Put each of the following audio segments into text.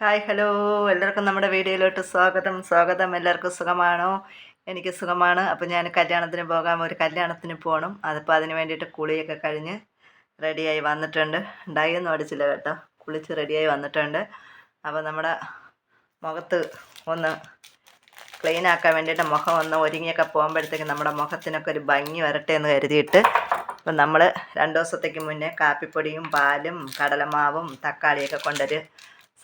Hi hello എല്ലാവർക്കും നമ്മുടെ വീഡിയോയിലോട്ട് സ്വാഗതം. സ്വാഗതം. എല്ലാവർക്കും സുഖമാണോ? എനിക്ക് സുഖമാണ്. അപ്പോൾ ഞാൻ കല്യാണത്തിന് പോകാം. ഒരു കല്യാണത്തിന് പോകണം അതിപ്പോൾ അതിന് വേണ്ടിയിട്ട് കുളിയൊക്കെ കഴിഞ്ഞ് റെഡിയായി വന്നിട്ടുണ്ട്. ഡൈയൊന്നും അടിച്ചില്ല കേട്ടോ. കുളിച്ച് റെഡിയായി വന്നിട്ടുണ്ട്. അപ്പോൾ നമ്മുടെ മുഖത്ത് ഒന്ന് ക്ലീൻ ആക്കാൻ വേണ്ടിയിട്ട് മുഖം ഒന്ന് ഒരുങ്ങിയൊക്കെ പോകുമ്പോഴത്തേക്ക് നമ്മുടെ മുഖത്തിനൊക്കെ ഒരു ഭംഗി വരട്ടെ എന്ന് കരുതിയിട്ട് അപ്പം നമ്മൾ രണ്ട് ദിവസത്തേക്ക് മുന്നേ കാപ്പിപ്പൊടിയും പാലും കടലമാവും തക്കാളിയൊക്കെ കൊണ്ടൊരു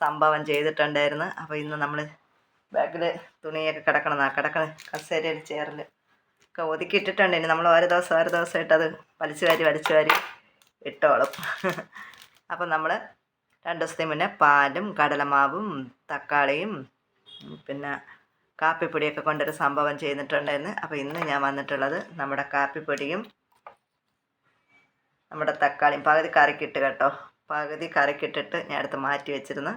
സംഭവം ചെയ്തിട്ടുണ്ടായിരുന്നു. അപ്പോൾ ഇന്ന് നമ്മൾ ബാഗിൽ തുണിയൊക്കെ കിടക്കണം കിടക്കണ കസേരയിൽ ചേറിൽ ഒക്കെ ഒതുക്കിയിട്ടിട്ടുണ്ട്. ഇനി നമ്മൾ ഓരോ ദിവസം ഓരോ ദിവസമായിട്ട് അത് വലിച്ചു വാരി വലിച്ചു വാരി ഇട്ടോളും. അപ്പം നമ്മൾ രണ്ട് ദിവസത്തിന് മുന്നേ പാലും കടലമാവും തക്കാളിയും പിന്നെ കാപ്പിപ്പൊടിയൊക്കെ കൊണ്ടൊരു സംഭവം ചെയ്തിട്ടുണ്ടായിരുന്നു. അപ്പോൾ ഇന്ന് ഞാൻ വന്നിട്ടുള്ളത് നമ്മുടെ കാപ്പിപ്പൊടിയും നമ്മുടെ തക്കാളിയും. പകുതി കറിക്കിട്ട് കേട്ടോ. പകുതി കറിക്കിട്ടിട്ട് ഞാൻ എടുത്ത് മാറ്റി വെച്ചിരുന്നു.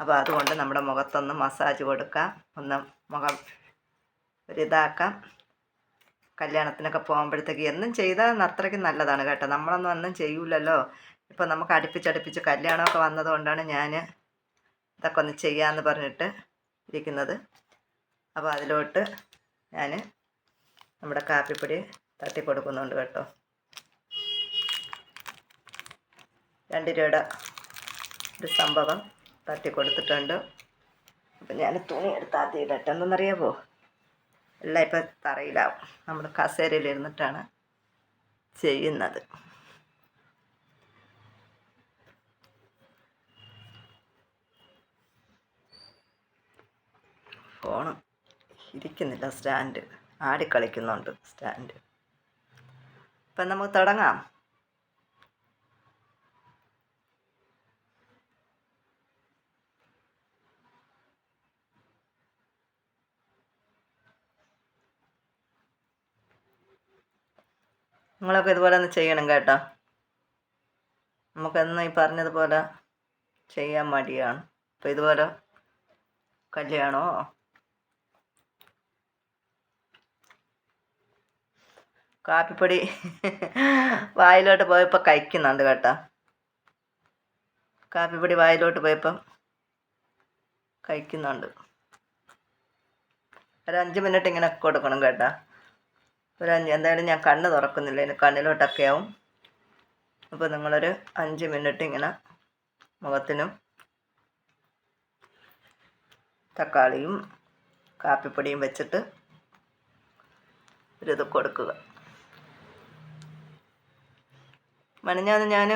അപ്പോൾ അതുകൊണ്ട് നമ്മുടെ മുഖത്തൊന്ന് മസാജ് കൊടുക്കാം. ഒന്ന് മുഖം ഒരിതാക്കാം. കല്യാണത്തിനൊക്കെ പോകുമ്പോഴത്തേക്ക് എന്നും ചെയ്താൽ അത്രയ്ക്ക് നല്ലതാണ് കേട്ടോ. നമ്മളൊന്നും ഒന്നും ചെയ്യൂലല്ലോ. ഇപ്പോൾ നമുക്ക് അടുപ്പിച്ചടുപ്പിച്ച് കല്യാണമൊക്കെ വന്നതുകൊണ്ടാണ് ഞാൻ ഇതൊക്കെ ഒന്ന് ചെയ്യാമെന്ന് പറഞ്ഞിട്ട് ഇരിക്കുന്നത്. അപ്പോൾ അതിലോട്ട് ഞാൻ നമ്മുടെ കാപ്പിപ്പൊടി തട്ടി കൊടുക്കുന്നുണ്ട് കേട്ടോ. രണ്ട് രൂപയുടെ ഒരു സംഭവം. തട്ടി കൊടുത്തിട്ടുണ്ട് അപ്പം ഞാൻ തുണി എടുത്ത് ആദ്യം ഇടട്ടെ പോ എല്ലാം ഇപ്പം തറയിലാവും. നമ്മൾ കസേരയിൽ ഇരുന്നിട്ടാണ് ചെയ്യുന്നത്. ഫോണ് ഇരിക്കുന്നില്ല സ്റ്റാൻഡ്. ആടിക്കളിക്കുന്നുണ്ട് സ്റ്റാൻഡ്. അപ്പം നമുക്ക് തുടങ്ങാം. നിങ്ങളൊക്കെ ഇതുപോലെ ഒന്ന് ചെയ്യണം കേട്ടോ. നമുക്കെന്ന് ഈ പറഞ്ഞതുപോലെ ചെയ്യാൻ മടിയാണ്. അപ്പോൾ ഇതുപോലെ കല്യാണമോ കാപ്പിപ്പൊടി വായിലോട്ട് പോയപ്പോൾ കഴിക്കുന്നുണ്ട് കേട്ടോ. കാപ്പിപ്പൊടി വായിലോട്ട് പോയപ്പം കഴിക്കുന്നുണ്ട്. ഒരു അഞ്ച് മിനിറ്റ് ഇങ്ങനെ കൊടുക്കണം കേട്ടോ. ഒരു അഞ്ച് എന്തായാലും ഞാൻ കണ്ണ് തുറക്കുന്നില്ല. ഇനി കണ്ണിലോട്ടൊക്കെ ആവും. അപ്പോൾ നിങ്ങളൊരു അഞ്ച് മിനിറ്റ് ഇങ്ങനെ മുഖത്തിനും തക്കാളിയും കാപ്പിപ്പൊടിയും വെച്ചിട്ട് ഒരിത് കൊടുക്കുക. മണിഞ്ഞാന്ന് ഞാൻ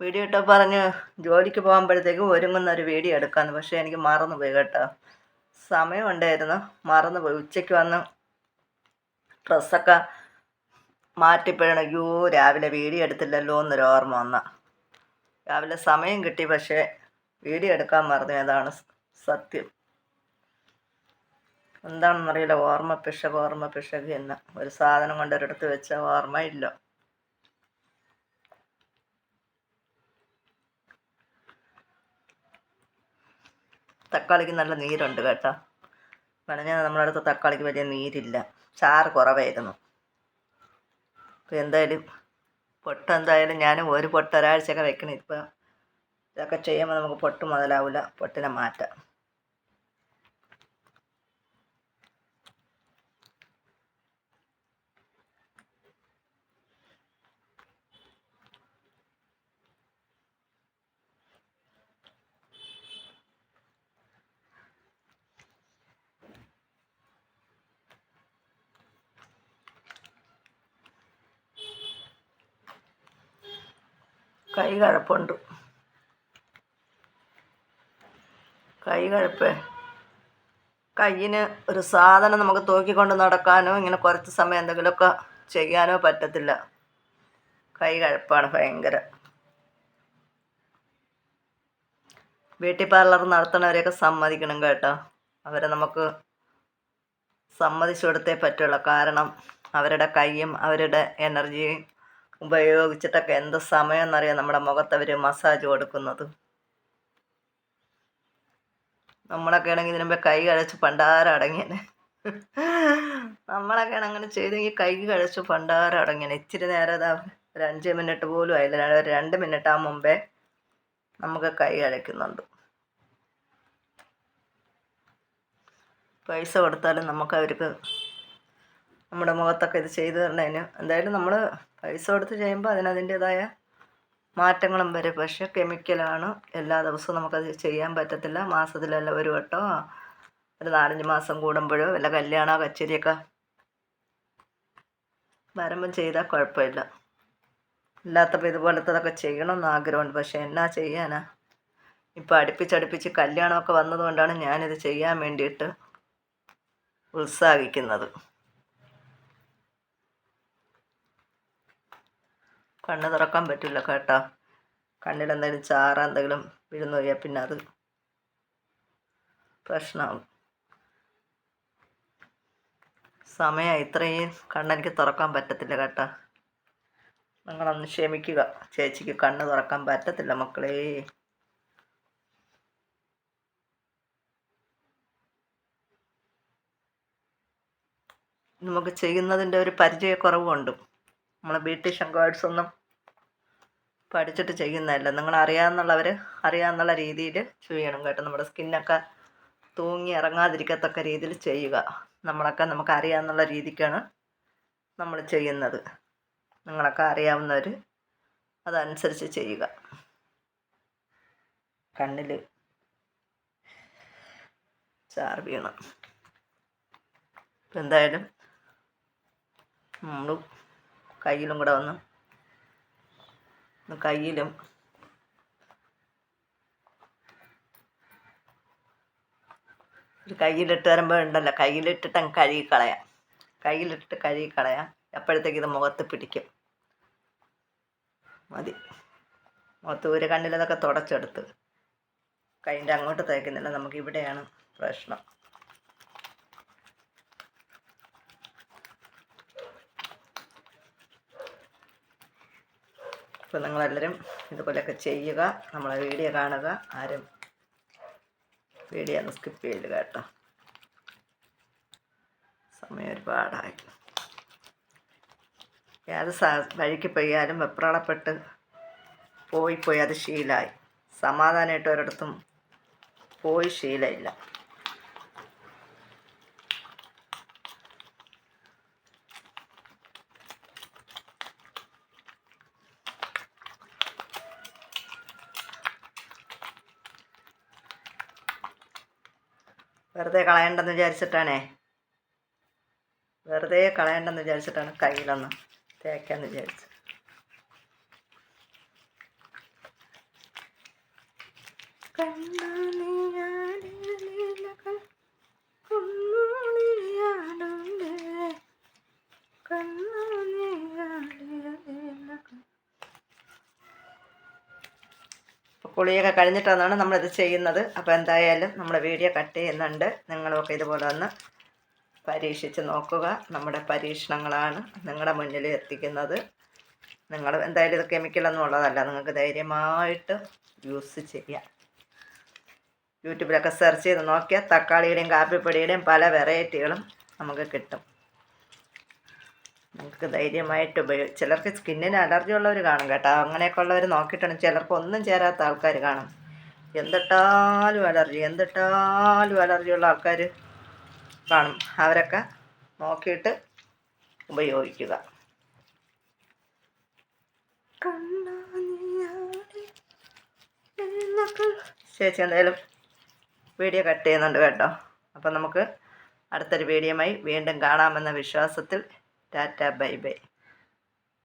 വീഡിയോ ഇട്ടോ പറഞ്ഞ് ജോലിക്ക് പോകുമ്പോഴത്തേക്കും ഒരുങ്ങുന്ന ഒരു വീഡിയോ എടുക്കാമെന്ന് പക്ഷേ എനിക്ക് മറന്നു പോയി കേട്ടോ. സമയമുണ്ടായിരുന്നു മറന്നു പോയി ഉച്ചയ്ക്ക് വന്ന് ഡ്രസ്സൊക്കെ മാറ്റിപ്പോഴാണ് അയ്യോ രാവിലെ വീഡിയോ എടുത്തില്ലല്ലോ എന്നൊരു ഓർമ്മ വന്ന. രാവിലെ സമയം കിട്ടി പക്ഷേ വീഡിയോ എടുക്കാൻ മറന്നു. അതാണ് സത്യം. എന്താണെന്നറിയില്ല ഓർമ്മ പിശക് ഓർമ്മ പിശക് എന്ന. ഒരു സാധനം കൊണ്ട് ഒരിടത്ത് വെച്ച ഓർമ്മ ഇല്ല. തക്കാളിക്ക് നല്ല നീരുണ്ട് കേട്ടോ. പറഞ്ഞാൽ നമ്മളടുത്ത് തക്കാളിക്ക് വലിയ നീരില്ല. ചാറ് കുറവായിരുന്നു. അപ്പോൾ എന്തായാലും പൊട്ട് എന്തായാലും ഞാൻ ഒരു പൊട്ട് ഒരാഴ്ചയൊക്കെ വെക്കണം. ഇപ്പം ഇതൊക്കെ ചെയ്യുമ്പോൾ നമുക്ക് പൊട്ട് മുതലാവില്ല പൊട്ടിനെ മാറ്റാം. കൈ കഴപ്പുണ്ട് കൈ കഴപ്പ് കയ്യിന് ഒരു സാധനം നമുക്ക് തൂക്കിക്കൊണ്ട് നടക്കാനോ ഇങ്ങനെ കുറച്ച് സമയം എന്തെങ്കിലുമൊക്കെ ചെയ്യാനോ പറ്റത്തില്ല. കൈ കഴപ്പാണ് ഭയങ്കര. ബ്യൂട്ടി പാർലർ നടത്തുന്നവരെയൊക്കെ സമ്മതിക്കണം കേട്ടോ. അവരെ നമുക്ക് സമ്മതിച്ചു കൊടുത്തേ പറ്റുള്ളൂ. കാരണം അവരുടെ കൈയും അവരുടെ എനർജിയും ഉപയോഗിച്ചിട്ടൊക്കെ എന്ത് സമയം എന്നറിയാം നമ്മുടെ മുഖത്ത് അവർ മസാജ് കൊടുക്കുന്നത്. നമ്മളൊക്കെ ആണെങ്കിൽ ഇതിനുമ്പേ കൈ കഴിച്ച് പണ്ടാരം നമ്മളൊക്കെ ആണ് അങ്ങനെ ചെയ്തെങ്കിൽ കൈ കഴിച്ച് പണ്ടാരം അടങ്ങിയനെ. ഇച്ചിരി നേരം ഇതാ ഒരു അഞ്ച് മിനിറ്റ് പോലും ആയില്ല. ഒരു രണ്ട് മിനിറ്റ് ആ മുമ്പേ നമുക്ക് കൈ അഴയ്ക്കുന്നുണ്ട് പൈസ കൊടുത്താലും നമുക്ക് അവർക്ക് നമ്മുടെ മുഖത്തൊക്കെ ഇത് ചെയ്തു തരണതിന് എന്തായാലും നമ്മൾ പൈസ കൊടുത്ത് ചെയ്യുമ്പോൾ അതിനതിന്റേതായ മാറ്റങ്ങളും വരും. പക്ഷേ കെമിക്കലാണ്. എല്ലാ ദിവസവും നമുക്കത് ചെയ്യാൻ പറ്റത്തില്ല. മാസത്തിലല്ല ഒരു വട്ടോ ഒരു നാലഞ്ച് മാസം കൂടുമ്പോഴോ വല്ല കല്യാണോ കച്ചേരിയൊക്കെ വരുമ്പം ചെയ്താൽ കുഴപ്പമില്ല. ഇല്ലാത്തപ്പോൾ ഇതുപോലത്തതൊക്കെ ചെയ്യണമെന്ന് ആഗ്രഹമുണ്ട്. പക്ഷേ എന്നാ ചെയ്യാനാ? ഇപ്പോൾ അടുപ്പിച്ചടുപ്പിച്ച് കല്യാണമൊക്കെ വന്നതുകൊണ്ടാണ് ഞാനിത് ചെയ്യാൻ വേണ്ടിയിട്ട് ഉത്സാഹിക്കുന്നത്. കണ്ണ് തുറക്കാൻ പറ്റില്ല കേട്ടോ. കണ്ണിൽ എന്തെങ്കിലും ചാറ എന്തെങ്കിലും വിഴുന്നു പോയാൽ പിന്നെ അത് പ്രശ്നമാവും സമയം ഇത്രയും കണ്ണെനിക്ക് തുറക്കാൻ പറ്റത്തില്ല കേട്ടോ. നിങ്ങളൊന്ന് ക്ഷമിക്കുക. ചേച്ചിക്ക് കണ്ണ് തുറക്കാൻ പറ്റത്തില്ല മക്കളെ. നമുക്ക് ചെയ്യുന്നതിന്റെ ഒരു പരിചയക്കുറവുണ്ട്. നമ്മൾ ബ്യൂട്ടീഷ്യൻ കോഴ്സ് ഒന്നും പഠിച്ചിട്ട് ചെയ്യുന്നതല്ല. നിങ്ങൾ അറിയാമെന്നുള്ളവർ അറിയാമെന്നുള്ള രീതിയിൽ ചെയ്യണം കേട്ടോ. നമ്മുടെ സ്കിന്നൊക്കെ തൂങ്ങി ഇറങ്ങാതിരിക്കത്തക്ക രീതിയിൽ ചെയ്യുക. നമ്മളൊക്കെ നമുക്ക് അറിയാമെന്നുള്ള രീതിക്കാണ് നമ്മൾ ചെയ്യുന്നത്. നിങ്ങളൊക്കെ അറിയാവുന്നവർ അതനുസരിച്ച് ചെയ്യുക. കണ്ണിൽ ചാർ വീണം എന്തായാലും നമ്മൾ കയ്യിലും കൂടെ വന്ന്. കയ്യിലും. ഒരു കയ്യിലിട്ട് വരുമ്പോൾ ഉണ്ടല്ലോ കയ്യിലിട്ടിട്ട് അങ്ങ് കഴുകി കളയാം. കയ്യിലിട്ടിട്ട് കഴുകി കളയാം. അപ്പോഴത്തേക്ക് ഇത് മുഖത്ത് പിടിക്കും. മതി. മുഖത്ത് ഒരു കണ്ണിലതൊക്കെ തുടച്ചെടുത്ത്. കൈന്റെ അങ്ങോട്ട് തേക്കുന്നില്ല. നമുക്ക് ഇവിടെയാണ് പ്രശ്നം. അപ്പോൾ നിങ്ങളെല്ലാവരും ഇതുപോലെയൊക്കെ ചെയ്യുക. നമ്മളെ വീഡിയോ കാണുക. ആരും വീഡിയോ ഒന്ന് സ്കിപ്പ് ചെയ്യില്ല കേട്ടോ. സമയം ഒരുപാടായി. ഏത് സാ വഴിക്ക് പെയ്യാലും വെപ്രാളപ്പെട്ട് പോയി പോയി അത് ശീലമായി സമാധാനമായിട്ട് ഒരിടത്തും പോയി ശീലമില്ല വെറുതെ കളയണ്ടെന്ന് വിചാരിച്ചിട്ടാണേ. വെറുതെ കളയണ്ടെന്ന് വിചാരിച്ചിട്ടാണ് കയ്യിലൊന്ന് തേക്കാന്ന് വിചാരിച്ചു കുളിയൊക്കെ കഴിഞ്ഞിട്ടാണ് നമ്മളിത് ചെയ്യുന്നത്. അപ്പോൾ എന്തായാലും നമ്മുടെ വീഡിയോ കട്ട് ചെയ്യുന്നുണ്ട്. നിങ്ങളൊക്കെ ഇതുപോലെ ഒന്ന് പരീക്ഷിച്ച് നോക്കുക. നമ്മുടെ പരീക്ഷണങ്ങളാണ് നിങ്ങളുടെ മുന്നിൽ എത്തിക്കുന്നത്. നിങ്ങൾ എന്തായാലും ഇത് കെമിക്കലൊന്നും ഉള്ളതല്ല. നിങ്ങൾക്ക് ധൈര്യമായിട്ട് യൂസ് ചെയ്യാം. യൂട്യൂബിലൊക്കെ സെർച്ച് ചെയ്ത് നോക്കിയാൽ തക്കാളിയുടെയും കാപ്പിപ്പൊടിയുടെയും പല വെറൈറ്റികളും നമുക്ക് കിട്ടും. നമുക്ക് ധൈര്യമായിട്ട് ഉപയോഗിച്ച് ചിലർക്ക് സ്കിന്നിന് അലർജി ഉള്ളവർ കാണും കേട്ടോ. അങ്ങനെയൊക്കെ ഉള്ളവർ നോക്കിയിട്ടാണ് ചിലർക്ക് ഒന്നും ചേരാത്ത ആൾക്കാർ കാണും. എന്തിട്ടാലും അലർജി എന്തിട്ടാലും അലർജി ഉള്ള ആൾക്കാർ കാണും. അവരൊക്കെ നോക്കിയിട്ട് ഉപയോഗിക്കുക. ചേച്ചി എന്തായാലും വീഡിയോ കട്ട് ചെയ്യുന്നുണ്ട് കേട്ടോ. അപ്പം നമുക്ക് അടുത്തൊരു വീഡിയോയുമായി വീണ്ടും കാണാമെന്ന വിശ്വാസത്തിൽ ടാറ്റ ബൈ ബൈ